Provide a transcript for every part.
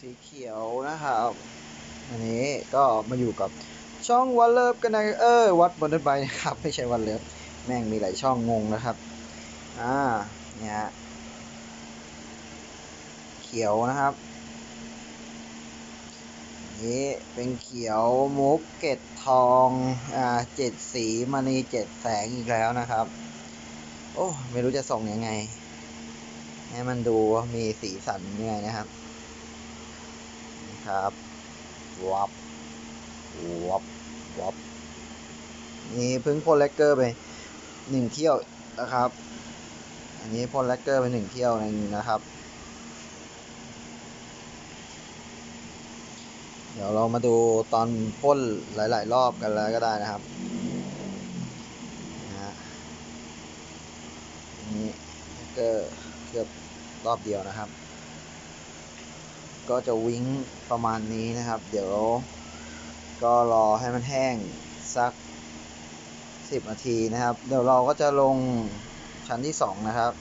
สีเขียวนะครับอันนี้ก็มาอยู่กับช่องวันเลิฟกันนะเออวัดบนรถไฟนะครับไม่ใช่วันเลิฟแม่งมีหลายช่องงงนะครับอ่าเนี่ยฮะเขียวนะครับนี่เป็นเขียวมุกเกตทองอ่าเจ็ดสีมณีเจ็ดแสงอีกแล้วนะครับ โอ้ไม่รู้จะส่งยังไง ให้มันดูมีสีสันยังไงนะครับ ครับวับวับวับนี่เพิ่งพ่นแลกเกอร์ไปหนึ่งเที่ยวนะครับ อันนี้พ่นแลกเกอร์ไปหนึ่งเที่ยวเองนะครับ เดี๋ยวเรามาดูตอนพ่นหลาย ๆ รอบกันแล้วก็ได้นะครับนะฮะอันนี้ก็เกือบรอบเดียวนะครับ ก็จะวิ้งประมาณนี้นะครับ เดี๋ยวก็รอให้มันแห้งสักสิบนาทีนะครับ เดี๋ยวเราก็จะลงชั้นที่สองนะครับ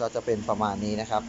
ก็จะเป็นประมาณนี้นะครับ